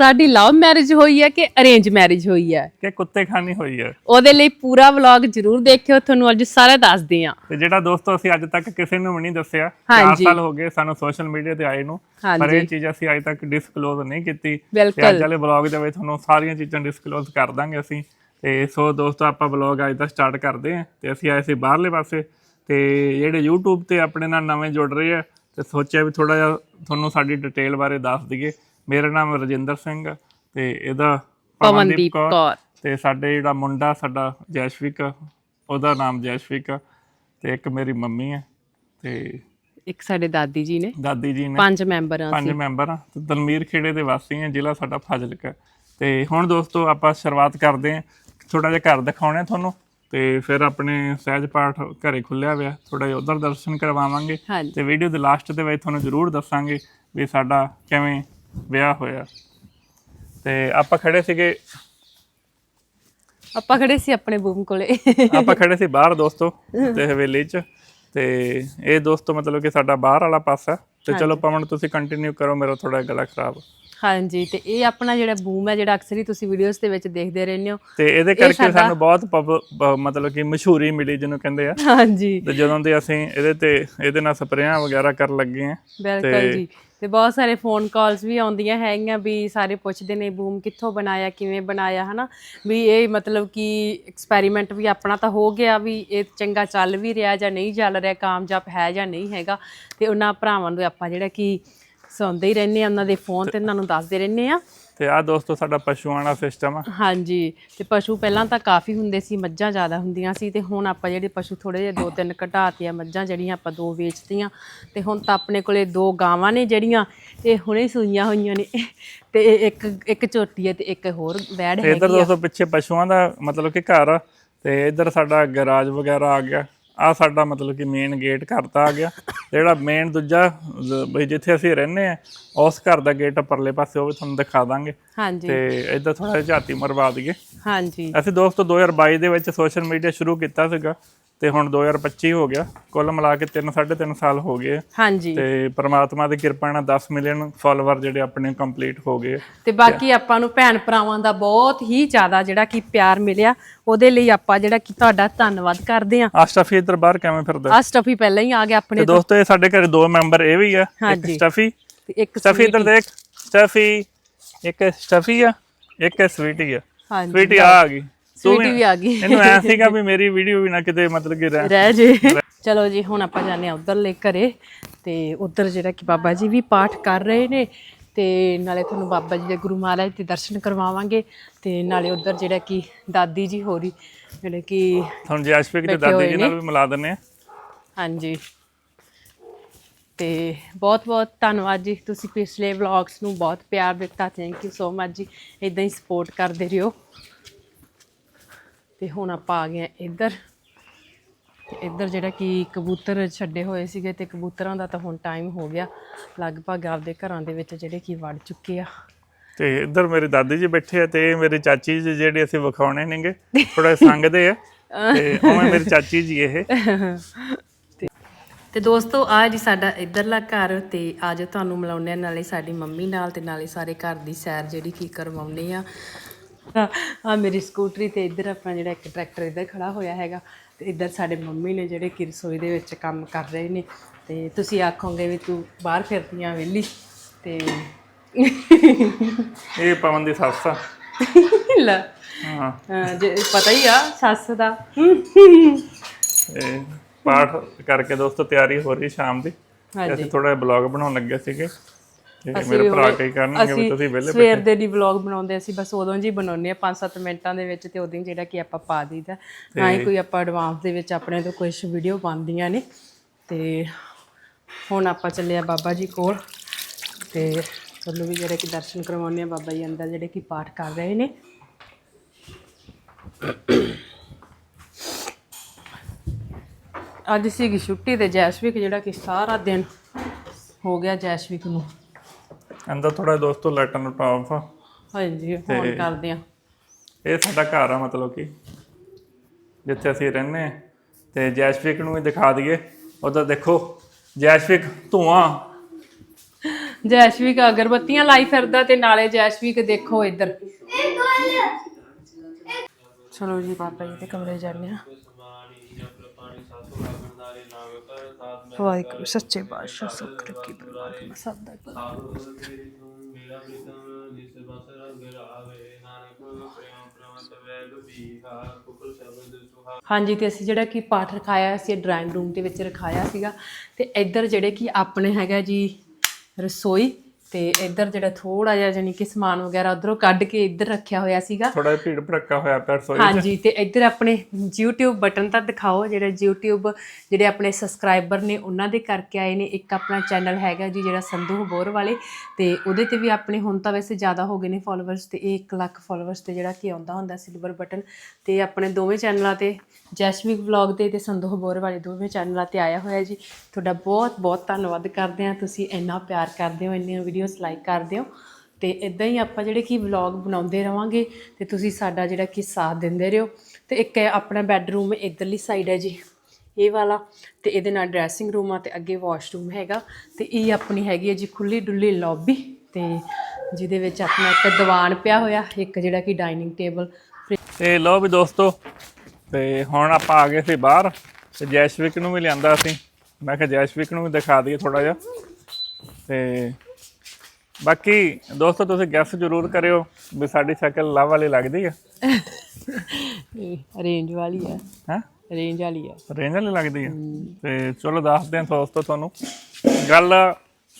ਸਾਡੀ love marriage ਹੋਈ ਹੈ ਕਿ ਅਰੇਂਜ ਮੈਰਿਜ ਹੋਈ ਹੈ? ਕਿ ਕੁੱਤੇ ਖਾਨੀ ਹੋਈ ਹੈ। ਉਹਦੇ ਲਈ ਪੂਰਾ ਵਲੌਗ ਜਰੂਰ ਦੇਖਿਓ ਤੁਹਾਨੂੰ ਅੱਜ ਸਾਰਾ ਦੱਸਦੇ ਆ ਤੇ ਜਿਹੜਾ ਦੋਸਤੋ ਅਸੀਂ ਅੱਜ ਤੱਕ ਕਿਸੇ ਨੂੰ ਵੀ ਨਹੀਂ ਦੱਸਿਆ 4 ਹਾਂਜੀ। ਸਾਲ ਹੋ ਗਏ ਸਾਨੂੰ ਸੋਸ਼ਲ ਮੀਡੀਆ ਤੇ ਆਏ ਨੂੰ ਪਰ। ਇਹ ਚੀਜ਼ ਅਸੀਂ ਅੱਜ ਤੱਕ ਡਿਸਕਲੋਜ਼ ਨਹੀਂ ਕੀਤੀ। ਤੇ। ਅੱਜ ਵਾਲੇ ਵਲੌਗ ਦੇ ਵਿੱਚ ਤੁਹਾਨੂੰ ਸਾਰੀਆਂ ਚੀਜ਼ਾਂ ਡਿਸਕਲੋਜ਼ ਕਰ ਦਾਂਗੇ ਅਸੀਂ। ਤੇ ਸੋ ਦੋਸਤੋ ਆਪਾਂ ਵਲੌਗ ਅੱਜ ਦਾ ਸਟਾਰਟ ਕਰਦੇ ਹਾਂ। ਤੇ ਅਸੀਂ ਆਏ ਸੀ ਬਾਹਰਲੇ ਪਾਸੇ। ਤੇ ਜਿਹੜੇ YouTube ਤੇ ਆਪਣੇ ਨਾਲ ਨਵੇਂ ਜੁੜ ਰਹੇ ਆ ਤੇ ਸੋਚਿਆ ਵੀ ਥੋੜਾ ਜਿਹਾ ਤੁਹਾਨੂੰ ਸਾਡੀ ਡਿਟੇਲ ਬਾਰੇ ਦੱਸ ਦਈਏ। ਮੇਰਾ ਨਾਮ ਰਜਿੰਦਰ ਸਿੰਘ ਆ ਤੇ ਇਹਦਾ ਪਵਨਦੀਪ ਕੌਰ ਤੇ ਸਾਡੇ ਜਿਹੜਾ ਮੁੰਡਾ ਸਾਡਾ ਜੈਸ਼ਵਿਕ ਆ, ਉਹਦਾ ਨਾਮ ਜੈਸ਼ਵਿਕ ਆ ਤੇ ਇੱਕ ਮੇਰੀ ਮੰਮੀ ਹੈ ਤੇ ਇੱਕ ਸਾਡੇ ਦਾਦੀ ਜੀ ਨੇ। ਦਾਦੀ ਜੀ ਨੇ। ਪੰਜ ਮੈਂਬਰ ਆ ਪੰਜ ਮੈਂਬਰ। ਆ ਤੇ ਦਲਮੀਰ ਖੇੜੇ ਦੇ ਵਾਸੀ ਆ ਜ਼ਿਲ੍ਹਾ ਸਾਡਾ ਫਾਜ਼ਿਲਕਾ। ਤੇ ਹੁਣ ਦੋਸਤੋ ਆਪਾਂ ਸ਼ੁਰੂਆਤ ਕਰਦੇ ਹਾਂ ਥੋੜਾ ਜਿਹਾ ਘਰ ਦਿਖਾਉਣੇ ਤੁਹਾਨੂੰ ਤੇ ਫਿਰ ਆਪਣੇ ਸਹਿਜ ਪਾਠ ਘਰੇ ਖੁੱਲਿਆ ਹੋਇਆ। ਥੋੜਾ ਜਿਹਾ ਉਧਰ ਦਰਸ਼ਨ ਕਰਵਾਵਾਂਗੇ ਤੇ ਵੀਡੀਓ ਦੇ ਲਾਸਟ ਦੇ ਵਿੱਚ ਤੁਹਾਨੂੰ ਜ਼ਰੂਰ ਦੱਸਾਂਗੇ ਵੀ ਸਾਡਾ ਕਿਵੇਂ ਵਿਆਹ ਹੋਇਆ। ਤੇ ਆਪਾਂ ਖੜੇ ਸੀਗੇ। ਆਪਾਂ ਖੜੇ ਸੀ ਆਪਣੇ ਬੂਮ ਕੋਲੇ। ਆਪਾਂ ਖੜੇ ਸੀ ਬਾਹਰ ਦੋਸਤੋ ਤੇ ਹਵੇਲੀ 'ਚ। ਤੇ ਇਹ ਦੋਸਤੋ ਮਤਲਬ ਕਿ ਸਾਡਾ ਬਾਹਰ ਵਾਲਾ ਪਾਸਾ। ਤੇ ਚਲੋ ਪਵਨ ਤੁਸੀਂ ਕੰਟੀਨਿਊ ਕਰੋ ਮੇਰਾ ਥੋੜਾ ਗਲਾ ਖਰਾਬ। ਹਾਂਜੀ ਤੇ ਇਹ ਆਪਣਾ ਜਿਹੜਾ ਬੂਮ ਹੈ ਜਿਹੜਾ ਅਕਸਰ ਹੀ ਤੁਸੀਂ ਵੀਡੀਓਜ਼ ਦੇ ਵਿੱਚ ਦੇਖਦੇ ਰਹਿੰਦੇ ਹੋ ਤੇ ਇਹਦੇ ਕਰਕੇ ਸਾਨੂੰ ਬਹੁਤ ਮਤਲਬ ਕਿ ਮਸ਼ਹੂਰੀ ਮਿਲੀ ਜਿਹਨੂੰ ਕਹਿੰਦੇ ਆ। ਹਾਂਜੀ। ਤੇ ਜਦੋਂ ਦੇ ਅਸੀਂ ਇਹਦੇ ਤੇ ਇਹਦੇ ਨਾਲ ਸਪਰੇਆਂ ਵਗੈਰਾ ਕਰਨ ਲੱਗੇ ਆ। ਬਿਲਕੁਲ ਜੀ। ਤੇ ਬਹੁਤ ਸਾਰੇ ਫੋਨ ਕਾਲਸ ਵੀ ਆਉਂਦੀਆਂ ਹੈਗੀਆਂ ਵੀ ਸਾਰੇ ਪੁੱਛਦੇ ਨੇ ਬੂਮ ਕਿੱਥੋਂ ਬਣਾਇਆ ਕਿਵੇਂ ਬਣਾਇਆ ਹਨਾ? ਵੀ ਇਹ ਮਤਲਬ ਕਿ ਐਕਸਪੈਰੀਮੈਂਟ ਵੀ ਆਪਣਾ ਤਾਂ ਹੋ ਗਿਆ ਵੀ ਇਹ ਚੰਗਾ ਚੱਲ ਵੀ ਰਿਹਾ ਜਾਂ ਨਹੀਂ ਚੱਲ ਰਿਹਾ ਕਾਮਯਾਬ ਹੈ ਜਾਂ ਨਹੀਂ ਹੈਗਾ। ਤੇ ਉਹਨਾਂ ਭਰਾਵਾਂ ਨੂੰ ਆਪਾਂ ਜਿਹੜਾ ਕਿ ਸੁਣਦੇ ਹੀ ਰਹਿੰਦੇ ਆ ਉਹਨਾਂ ਦੇ ਫੋਨ ਤੇ ਉਹਨਾਂ ਨੂੰ ਦੱਸਦੇ ਰਹਿੰਦੇ ਆ ਤੇ ਆ ਦੋਸਤੋ ਸਾਡਾ ਪਸ਼ੂਆਂ ਦਾ ਸਿਸਟਮ ਆ। ਹਾਂਜੀ ਤੇ ਪਸ਼ੂ ਪਹਿਲਾਂ ਤਾਂ ਕਾਫੀ ਹੁੰਦੇ ਸੀ ਮੱਝਾਂ ਜ਼ਿਆਦਾ ਹੁੰਦੀਆਂ ਸੀ ਤੇ ਹੁਣ ਆਪਾਂ ਜਿਹੜੇ ਪਸ਼ੂ ਥੋੜੇ ਜਿਹੇ ਦੋ ਤਿੰਨ ਘਟਾਤੇ ਆ ਮੱਝਾਂ ਜਿਹੜੀਆਂ ਆਪਾਂ ਦੋ ਵੇਚਤੀਆਂ ਤੇ ਹੁਣ ਤਾਂ ਆਪਣੇ ਕੋਲੇ ਦੋ ਗਾਵਾਂ ਨੇ ਜਿਹੜੀਆਂ ਤੇ ਹੁਣੇ ਸੂਈਆਂ ਹੋਈਆਂ ਨੇ ਤੇ ਇੱਕ ਇੱਕ ਝੋਟੀ ਹੈ ਤੇ ਇੱਕ ਹੋਰ ਵੈੜ ਇੱਧਰ ਹੈਗੀ ਆ। ਦੋਸਤੋ ਪਿੱਛੇ ਪਸ਼ੂਆਂ ਦਾ ਮਤਲਬ ਕਿ ਘਰ ਆ ਤੇ ਇੱਧਰ ਸਾਡਾ ਗਰਾਜ ਵਗੈਰਾ ਆ ਗਿਆ। ਆ ਸਾਡਾ ਮਤਲਬ ਕਿ ਮੇਨ ਗੇਟ ਘਰ ਦਾ ਆ ਗਿਆ। ਜਿਹੜਾ ਮੇਨ ਦੂਜਾ ਬਈ ਜਿੱਥੇ ਅਸੀਂ ਰਹਿੰਦੇ ਆ ਉਸ ਘਰ ਦਾ ਗੇਟ ਪਰਲੇ ਪਾਸੇ ਉਹ ਵੀ ਤੁਹਾਨੂੰ ਦਿਖਾ ਦਾਂਗੇ। ਹਾਂਜੀ। ਤੇ ਇੱਧਰ ਥੋੜਾ ਜਿਹਾ ਝਾਤੀ ਮਰਵਾ ਦਈਏ। ਹਾਂਜੀ। ਅਸੀਂ ਦੋਸਤੋ 2022 ਦੇ ਵਿੱਚ ਸੋਸ਼ਲ ਮੀਡੀਆ ਸ਼ੁਰੂ ਕੀਤਾ ਸੀਗਾ। ਤੇ ਹੁਣ 2025 ਹੋ ਗਿਆ। ਕੁੱਲ ਮਿਲਾ ਕੇ 3 3.5 ਸਾਲ ਹੋ ਗਏ। ਹਾਂਜੀ। ਤੇ ਪ੍ਰਮਾਤਮਾ ਦੀ ਕਿਰਪਾ ਨਾਲ 10 ਮਿਲੀਅਨ ਫਾਲੋਅਰ ਜਿਹੜੇ ਆਪਣੇ ਕੰਪਲੀਟ ਹੋ ਗਏ ਤੇ ਬਾਕੀ ਆਪਾਂ ਨੂੰ ਭੈਣ ਭਰਾਵਾਂ ਦਾ ਬਹੁਤ ਹੀ ਜ਼ਿਆਦਾ ਜਿਹੜਾ ਕਿ ਪਿਆਰ ਮਿਲਿਆ। ਉਹਦੇ ਲਈ ਆਪਾਂ ਜਿਹੜਾ ਕਿ ਤੁਹਾਡਾ ਧੰਨਵਾਦ ਕਰਦੇ ਆਂ ਆਸ਼ਟਫੀ ਇੱਧਰ ਬਾਹਰ ਕਿਵੇਂ ਫਿਰਦਾ? ਆ ਸਟਫੀ ਪਹਿਲਾਂ ਹੀ ਆ ਗਿਆ ਆਪਣੇ ਤੇ ਦੋਸਤੋ ਇਹ ਸਾਡੇ ਘਰੇ ਦੋ ਮੈਂਬਰ ਇਹ ਵੀ ਆ ਇੱਕ। ਸਟਫੀ। ਇੱਕ ਸਟਫੀ ਇੱਧਰ ਦੇਖ ਸਟਫੀ ਇੱਕ ਸਟਫੀ ਆ ਇੱਕ ਸਵੀਟੀ ਆ। ਹਾਂਜੀ। ਸਵੀਟੀ ਆ ਆ ਗਈ। ਸਵੀਟੀ ਵੀ ਆ ਗਈ। ਇਹਨੂੰ ਐ ਸੀਗਾ ਵੀ ਮੇਰੀ ਵੀਡੀਓ ਵੀ ਨਾ ਕਿਤੇ ਮਤਲਬ ਕਿ ਰਹਿ ਰਹਿ ਜੇ। ਚਲੋ ਜੀ ਹੁਣ ਆਪਾਂ ਜਾਂਦੇ ਆ ਉਧਰਲੇ ਘਰੇ। ਤੇ ਉਧਰ ਜਿਹੜਾ ਕਿ ਬਾਬਾ ਜੀ ਵੀ ਪਾਠ ਕਰ ਰਹੇ ਨੇ। ਤੇ ਨਾਲੇ ਤੁਹਾਨੂੰ ਬਾਬਾ ਜੀ ਦੇ ਗੁਰੂ ਮਹਾਰਾਜ ਦੇ ਦਰਸ਼ਨ ਕਰਵਾਵਾਂਗੇ। ਤੇ ਨਾਲੇ ਉਧਰ ਜਿਹੜਾ ਕਿ ਦਾਦੀ ਜੀ ਹੋਰੀ ਜਿਹੜੇ ਕਿ ਤੁਹਾਨੂੰ ਜੈਸਪਿਕ ਤੇ ਦਾਦੀ ਜੀ ਨਾਲ ਵੀ ਮਿਲਾ ਦਿੰਨੇ ਆ ਹਾਂਜੀ। ਤੇ ਬਹੁਤ ਬਹੁਤ ਧੰਨਵਾਦ ਜੀ। ਤੁਸੀਂ ਪਿਛਲੇ ਵਲੌਗਸ ਨੂੰ ਬਹੁਤ ਪਿਆਰ ਦਿੱਤਾ। ਥੈਂਕ ਯੂ ਸੋ ਮਚ ਜੀ। ਇਦਾਂ ਹੀ ਸਪੋਰਟ ਕਰਦੇ ਰਹੋ। ਤੇ ਹੁਣ ਆਪਾਂ ਆ ਗਏ ਹਾਂ ਇੱਧਰ। ਇੱਧਰ ਜਿਹੜਾ ਕਿ ਕਬੂਤਰ ਛੱਡੇ ਹੋਏ ਸੀਗੇ ਤੇ ਕਬੂਤਰਾਂ ਦਾ ਤਾਂ ਹੁਣ ਟਾਈਮ ਹੋ ਗਿਆ। ਲਗਭਗ ਆਪਦੇ ਘਰਾਂ ਦੇ ਵਿੱਚ ਜਿਹੜੇ ਕਿ ਵੜ ਚੁੱਕੇ ਆ। ਤੇ ਇੱਧਰ ਮੇਰੇ ਦਾਦੀ ਜੀ ਬੈਠੇ ਆ ਤੇ ਇਹ ਮੇਰੇ ਚਾਚੀ ਜੀ ਜਿਹੜੇ ਅਸੀਂ ਵਿਖਾਉਣੇ ਨੇਗੇ ਥੋੜਾ ਸੰਗਦੇ ਆ। ਤੇ ਉਵੇਂ ਮੇਰੀ ਚਾਚੀ ਜੀ ਇਹ। ਤੇ ਦੋਸਤੋ ਆ ਜੀ ਸਾਡਾ ਇੱਧਰਲਾ ਘਰ ਤੇ ਅੱਜ ਤੁਹਾਨੂੰ ਮਿਲਾਉਂਦੇ ਆ ਨਾਲੇ ਸਾਡੀ ਮੰਮੀ ਨਾਲ ਤੇ ਨਾਲੇ ਸਾਰੇ ਘਰ ਦੀ ਸੈਰ ਜਿਹੜੀ ਕੀ ਕਰਵਾਉਂਦੇ ਆ। ਆ ਮੇਰੀ ਸਕੂਟਰੀ ਤੇ ਇੱਧਰ ਆਪਣਾ ਜਿਹੜਾ ਇੱਕ ਟਰੈਕਟਰ ਇੱਧਰ ਖੜਾ ਹੋਇਆ ਹੈਗਾ ਤੇ ਇੱਧਰ ਸਾਡੇ ਮੰਮੀ ਨੇ ਜਿਹੜੇ ਕਿ ਰਸੋਈ ਦੇ ਵਿੱਚ ਕੰਮ ਕਰ ਰਹੇ ਨੇ ਤੇ ਤੁਸੀਂ ਆਖੋਗੇ ਵੀ ਤੂੰ ਬਾਹਰ ਫਿਰਦੀਆਂ ਵਿਹਲੀ ਤੇ ਇਹ ਪਵਨ ਦੀ ਸੱਸ ਆ। ਲੈ। ਹਾਂ। ਅਹ ਜੇ ਪਤਾ ਹੀ ਆ ਸੱਸ ਦਾ। ਪਾਠ ਕਰਕੇ ਦੋਸਤੋ ਤਿਆਰੀ ਹੋ ਰਹੀ ਸ਼ਾਮ ਦੀ। ਤੇ ਹਾਂਜੀ। ਅਸੀਂ ਥੋੜਾ ਬਲੌਗ ਬਣਾਉਣ ਲੱਗੇ ਸੀਗੇ। ਮੇਰੇ ਭਰਾ ਕਈ ਕਰਨਗੇ ਵੀ ਤੁਸੀਂ ਵਿਹਲੇ ਸਵੇਰ ਦੇ ਦੀ ਵਲੌਗ ਬਣਾਉਂਦੇ ਅਸੀਂ ਬਸ ਉਦੋਂ ਜੀ ਬਣਾਉਂਦੇ ਆ 5-7 ਮਿੰਟਾਂ ਦੇ ਵਿੱਚ ਤੇ ਉਦੋਂ ਜਿਹੜਾ ਕਿ ਆਪਾਂ ਪਾ ਦਈਦਾ। ਨਾ ਹੀ ਕੋਈ ਆਪਾਂ ਐਡਵਾਂਸ ਦੇ ਵਿੱਚ ਆਪਣੇ ਤੋਂ ਕੁਝ ਵੀਡੀਓ ਪਾਉਂਦੀਆਂ ਨੇ। ਤੇ ਹੁਣ ਆਪਾਂ ਚੱਲੇ ਆ ਬਾਬਾ ਜੀ ਕੋਲ ਤੇ ਤੁਹਾਨੂੰ ਵੀ ਜਿਹੜੇ ਕਿ ਦਰਸ਼ਨ ਕਰਵਾਉਂਦੇ ਆ ਬਾਬਾ ਜੀ ਅੰਦਰ ਜਿਹੜੇ ਕਿ ਪਾਠ ਕਰ ਰਹੇ ਨੇ। ਅੱਜ ਸੀਗੀ ਛੁੱਟੀ ਤੇ ਜੈਸਵਿਕ ਜਿਹੜਾ ਕਿ ਸਾਰਾ ਦਿਨ ਹੋ ਗਿਆ ਜੈਸਵਿਕ ਨੂੰ। ਅੰਦਰ ਥੋੜਾ ਦੋਸਤੋ ਲਾਈਟਾਂ ਨੂੰ ਆਫ ਆ। ਹਾਂਜੀ ਫੋਨ ਕਰਦੇ ਆ। ਇਹ ਸਾਡਾ ਘਰ ਆ ਮਤਲਬ ਕਿ ਜਿੱਥੇ ਅਸੀਂ ਰਹਿੰਦੇ ਤੇ ਜੈਸ਼ਵਿਕ ਨੂੰ ਵੀ ਦਿਖਾ ਦਈਏ। ਉਧਰ ਦੇਖੋ ਜੈਸ਼ਵਿਕ ਧੂਆਂ ਜੈਸ਼ਵੀਕ ਅਗਰਬੱਤੀਆਂ ਲਾਈ ਫਿਰਦਾ ਤੇ ਨਾਲੇ ਜੈਸ਼ਵੀਕ ਦੇਖੋ ਇੱਧਰ। ਚਲੋ ਜੀ ਪਾਪਾ ਜੀ ਦੇ ਕਮਰੇ ਜਾਂਦੇ ਆ ਵਾਹਿਗੁਰੂ ਸੱਚੇ ਪਾਤਸ਼ਾਹ ਸੁਖ ਰੱਖੀ ਪਰਮਾਤਮਾ ਸਭ ਦਾ। ਹਾਂਜੀ ਤੇ ਅਸੀਂ ਜਿਹੜਾ ਕਿ ਪਾਠ ਰਖਾਇਆ ਸੀ ਡਰਾਇੰਗ ਰੂਮ ਦੇ ਵਿੱਚ ਰਖਾਇਆ ਸੀਗਾ। ਤੇ ਇੱਧਰ ਜਿਹੜੇ ਕਿ ਆਪਣੇ ਹੈਗਾ ਜੀ ਰਸੋਈ ਤੇ ਇੱਧਰ ਜਿਹੜਾ ਥੋੜਾ ਜਿਹਾ ਜਾਨੀ ਕਿ ਸਮਾਨ ਵਗੈਰਾ ਉਧਰੋਂ ਕੱਢ ਕੇ ਇੱਧਰ ਰੱਖਿਆ ਹੋਇਆ ਸੀਗਾ। ਥੋੜਾ ਜਿਹਾ ਭੀੜ ਭੜੱਕਾ ਹੋਇਆ ਪਿਆ ਰਸੋਈ 'ਚ। ਹਾਂਜੀ ਤੇ ਇੱਧਰ ਆਪਣੇ YouTube ਬਟਨ ਤਾਂ ਦਿਖਾਓ ਜਿਹੜੇ YouTube ਜਿਹੜੇ ਆਪਣੇ ਸਬਸਕ੍ਰਾਈਬਰ ਨੇ ਉਹਨਾਂ ਦੇ ਕਰਕੇ ਆਏ ਨੇ। ਇੱਕ ਆਪਣਾ ਚੈਨਲ ਹੈਗਾ ਜੀ ਜਿਹੜਾ ਸੰਧੂ ਬੋਰ ਵਾਲੇ ਤੇ ਉਹਦੇ ਤੇ ਵੀ ਆਪਣੇ ਹੁਣ ਤਾਂ ਵੈਸੇ ਜ਼ਿਆਦਾ ਹੋ ਗਏ ਨੇ ਫਾਲੋਅਰਸ ਤੇ ਇਹ 1 ਲੱਖ ਫਾਲੋਅਰਸ ਤੇ ਜਿਹੜਾ ਕਿ ਆਉਂਦਾ ਹੁੰਦਾ ਸਿਲਵਰ ਬਟਨ ਤੇ ਆਪਣੇ ਦੋਵੇਂ ਚੈਨਲਾਂ ਤੇ ਜੈਸਮਿਕ ਵਲੌਗ ਤੇ ਤੇ ਸੰਧੂ ਬੋਰ ਵਾਲੇ ਦੋਵੇਂ ਚੈਨਲਾਂ ਤੇ ਆਇਆ ਹੋਇਆ ਜੀ। ਤੁਹਾਡਾ ਬਹੁਤ ਬਹੁਤ ਧੰਨਵਾਦ ਕਰਦੇ ਹਾਂ। ਤੁਸੀਂ ਇੰਨਾ ਪਿਆਰ ਕਰਦੇ ਹੋ ਇੰਨੀਆਂ ਵੀਡੀਓਜ਼ ਲਾਈਕ ਕਰਦੇ ਹੋ। ਤੇ ਇਦਾਂ ਹੀ ਆਪਾਂ ਜਿਹੜੇ ਕਿ ਵਲੌਗ ਬਣਾਉਂਦੇ ਰਵਾਂਗੇ, ਤੇ ਤੁਸੀਂ ਸਾਡਾ ਜਿਹੜਾ ਕਿ ਸਾਥ ਦਿੰਦੇ ਰਹੋ। ਤੇ ਇੱਕ ਆਪਣਾ ਬੈੱਡਰੂਮ ਇਧਰਲੀ ਸਾਈਡ ਹੈ ਜੀ, ਇਹ ਵਾਲਾ। ਤੇ ਇਹਦੇ ਨਾਲ ਡਰੈਸਿੰਗ ਰੂਮ ਆ ਤੇ ਅੱਗੇ ਵਾਸ਼ਰੂਮ ਹੈਗਾ। ਤੇ ਇਹ ਆਪਣੀ ਹੈਗੀ ਹੈ ਜੀ ਖੁੱਲੀ ਡੁੱਲੀ ਲੌਬੀ। ਤੇ ਜਿਹਦੇ ਵਿੱਚ ਆਪਣਾ ਇੱਕ ਦੀਵਾਨ ਪਿਆ ਹੋਇਆ, ਇੱਕ ਜਿਹੜਾ ਕਿ ਡਾਈਨਿੰਗ ਟੇਬਲ। ਤੇ ਲਓ ਵੀ ਦੋਸਤੋ, ਤੇ ਹੁਣ ਆਪਾਂ ਆ ਗਏ ਸੀ ਬਾਹਰ। ਤੇ ਜੈਸ਼ਵਿਕ ਨੂੰ ਵੀ ਲਿਆਂਦਾ ਸੀ। ਮੈਂ ਕਿਹਾ ਜੈਸ਼ਵਿਕ ਨੂੰ ਵੀ ਦਿਖਾ ਦਈਏ ਥੋੜਾ ਜਿਹਾ। ਤੇ ਬਾਕੀ ਦੋਸਤੋ ਤੁਸੀਂ ਗੈਸ ਜ਼ਰੂਰ ਕਰਿਓ ਵੀ ਸਾਡੀ ਸ਼ਕਲ ਲਵ ਵਾਲੀ ਲੱਗਦੀ ਹੈ ਰੇਂਜ ਵਾਲੀ ਹੈ ਹੈ? ਰੇਂਜ ਵਾਲੀ ਹੈ ਰੇਂਜ ਵਾਲੀ ਲੱਗਦੀ ਹੈ। ਤੇ ਚਲੋ ਦੱਸਦੇ ਹਾਂ ਦੋਸਤੋ ਤੁਹਾਨੂੰ। ਗੱਲ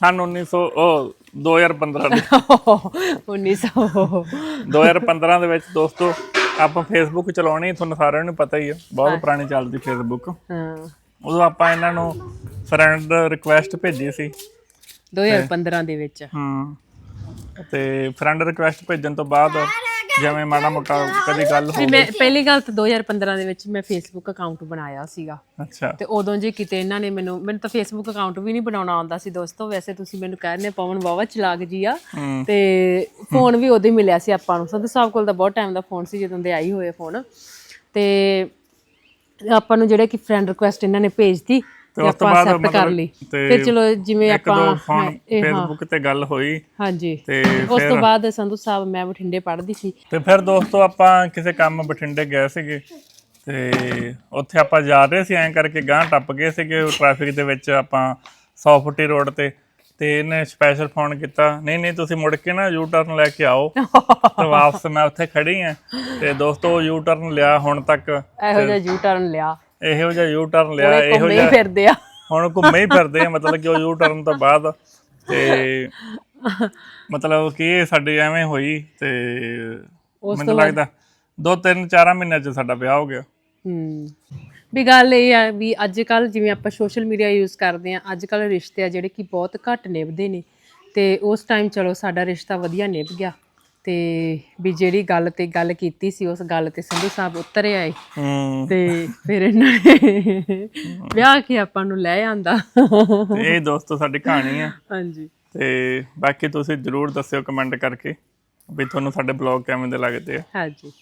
ਸਨ 1900 ਉਹ 2015 ਦੀ 1900 2015 ਦੇ। ਵਿੱਚ ਦੋਸਤੋ ਆਪਾਂ ਫੇਸਬੁੱਕ ਚਲਾਉਣੀ ਤੁਹਾਨੂੰ ਸਾਰਿਆਂ ਨੂੰ ਪਤਾ ਹੀ ਹੈ ਬਹੁਤ ਪੁਰਾਣੀ ਚੱਲਦੀ ਫੇਸਬੁੱਕ ਹਾਂ। ਉਦੋਂ ਆਪਾਂ ਇਹਨਾਂ ਨੂੰ ਫਰੈਂਡ ਰਿਕੁਐਸਟ ਭੇਜੀ ਸੀ। 2015 ਦੇ ਵਿੱਚ। ਹੂੰ। ਤੇ ਫਰੈਂਡ ਰਿਕੁਐਸਟ ਭੇਜਣ ਤੋਂ ਬਾਅਦ ਜਿਵੇਂ ਮਾੜਾ ਮੋਟਾ ਕਦੀ ਗੱਲ ਹੋ ਮੈਂ ਪਹਿਲੀ ਗੱਲ ਤਾਂ 2015 ਦੇ ਵਿੱਚ ਮੈਂ ਫੇਸਬੁੱਕ ਅਕਾਊਂਟ ਬਣਾਇਆ ਸੀਗਾ। ਅੱਛਾ। ਤੇ ਉਦੋਂ ਜੇ ਕਿਤੇ ਇਹਨਾਂ ਨੇ ਮੈਨੂੰ ਮੈਨੂੰ ਤਾਂ ਫੇਸਬੁੱਕ ਅਕਾਊਂਟ ਵੀ ਨਹੀਂ ਬਣਾਉਣਾ ਆਉਂਦਾ ਸੀ ਦੋਸਤੋ। ਵੈਸੇ ਤੁਸੀਂ ਮੈਨੂੰ ਕਹਿੰਦੇ ਪਵਨ ਵਾਵਾ ਚਲਾਕ ਜੀ ਆ। ਤੇ ਫੋਨ ਵੀ ਉਦੋਂ ਹੀ ਮਿਲਿਆ ਸੀ ਆਪਾਂ ਨੂੰ। ਸੰਧੂ ਸਾਹਿਬ ਕੋਲ ਤਾਂ ਬਹੁਤ ਟਾਈਮ ਦਾ ਫੋਨ ਸੀ ਜਦੋਂ ਦੇ ਆਈ ਹੋਏ ਫੋਨ। ਤੇ ਆਪਾਂ ਨੂੰ ਜਿਹੜੇ ਕਿ ਫਰੈਂਡ ਰਿਕੁਐਸਟ ਇਹਨਾਂ ਨੇ ਭੇਜਤੀ ਤੇ ਉਸ ਤੋਂ ਬਾਅਦ ਕਰ ਮਤਲਬ ਲਈ। ਤੇ ਫਿਰ ਚਲੋ ਜਿਵੇਂ ਆਪਾਂ ਫੇਸਬੁੱਕ ਤੇ ਗੱਲ ਹੋਈ। ਹਾਂਜੀ। ਤੇ ਉਸ ਤੋਂ ਬਾਅਦ ਸੰਧੂ ਸਾਹਿਬ ਮੈਂ ਬਠਿੰਡੇ ਪੜ੍ਹਦੀ ਸੀ। ਤੇ ਫਿਰ ਦੋਸਤੋ ਆਪਾਂ ਕਿਸੇ ਕੰਮ ਬਠਿੰਡੇ ਗਏ ਸੀਗੇ। ਤੇ ਉੱਥੇ ਆਪਾਂ ਜਾ ਰਹੇ ਸੀ ਐਂ ਕਰਕੇ ਗਾਂ ਟੱਪ ਗਏ ਸੀਗੇ। ਟ੍ਰੈਫਿਕ ਦੇ ਵਿੱਚ ਆਪਾਂ 100 ਫੁੱਟੀ ਰੋਡ ਤੇ ਤੇ ਇਹਨੇ ਸਪੈਸ਼ਲ ਫੋਨ ਕੀਤਾ। ਨਹੀਂ ਨਹੀਂ ਤੁਸੀਂ ਮੁੜ ਕੇ ਨਾ ਯੂ ਟਰਨ ਲੈ ਕੇ ਆਓ। ਤੇ ਵਾਪਸ ਮੈਂ ਉੱਥੇ ਖੜੀ ਆ। ਤੇ ਦੋਸਤੋ ਯੂ ਟਰਨ ਲਿਆ ਹੁਣ ਤੱਕ। ਇਹੋ ਜਿਹਾ ਯੂ ਟਰਨ ਲਿਆ। ਇਹੋ ਜਿਹਾ ਯੂ ਟਰਨ ਲਿਆ ਇਹੋ ਜਿਹਾ ਫਿਰਦੇ ਆ। ਹੁਣ ਘੁੰਮੇ ਹੀ ਫਿਰਦੇ ਆ ਮਤਲਬ ਕਿ ਉਹ ਯੂ ਟਰਨ ਤੋਂ ਬਾਅਦ ਤੇ ਮਤਲਬ ਕਿ ਇਹ ਸਾਡੀ ਐਵੇਂ ਹੋਈ ਤੇ ਮੈਨੂੰ ਲੱਗਦਾ ਦੋ ਤਿੰਨ ਚਾਰਾਂ ਮਹੀਨਿਆਂ ਚ ਸਾਡਾ ਵਿਆਹ ਹੋ ਗਿਆ। ਹੂੰ। ਵੀ ਗੱਲ ਇਹ ਆ ਵੀ ਅੱਜ ਕੱਲ ਜਿਵੇਂ ਆਪਾਂ ਸੋਸ਼ਲ ਮੀਡੀਆ ਯੂਜ਼ ਕਰਦੇ ਆ ਅੱਜ ਕੱਲ ਰਿਸ਼ਤੇ ਆ ਜਿਹੜੇ ਕਿ ਬਹੁਤ ਘੱਟ ਨਿਭਦੇ ਨੇ ਤੇ ਉਸ ਟਾਈਮ ਚਲੋ ਸਾਡਾ ਰਿਸ਼ਤਾ ਵਧੀਆ ਨਿਭ ਗਿਆ। ਤੇ ਵੀ ਜਿਹੜੀ ਗੱਲ ਤੇ ਗੱਲ ਕੀਤੀ ਸੀ ਉਸ ਗੱਲ ਤੇ ਸੰਧੂ ਸਾਹਿਬ ਉਤਰੇ ਆਏ। ਹੂੰ। ਤੇ ਫਿਰ ਇਹਨਾਂ ਨੇ ਵਿਆਹ ਕੇ ਆਪਾਂ ਨੂੰ ਲੈ ਆਂਦਾ। ਤੇ ਇਹ ਦੋਸਤੋ ਸਾਡੀ ਕਹਾਣੀ ਹੈ ਹਾਂਜੀ। ਤੇ ਬਾਕੀ ਤੁਸੀਂ ਜਰੂਰ ਦੱਸਿਓ ਕਮੈਂਟ ਕਰਕੇ ਵੀ ਤੁਹਾਨੂੰ ਸਾਡੇ ਬਲੌਗ ਕਿਵੇਂ ਦੇ ਲੱਗਦੇ ਆ। ਹਾਂਜੀ।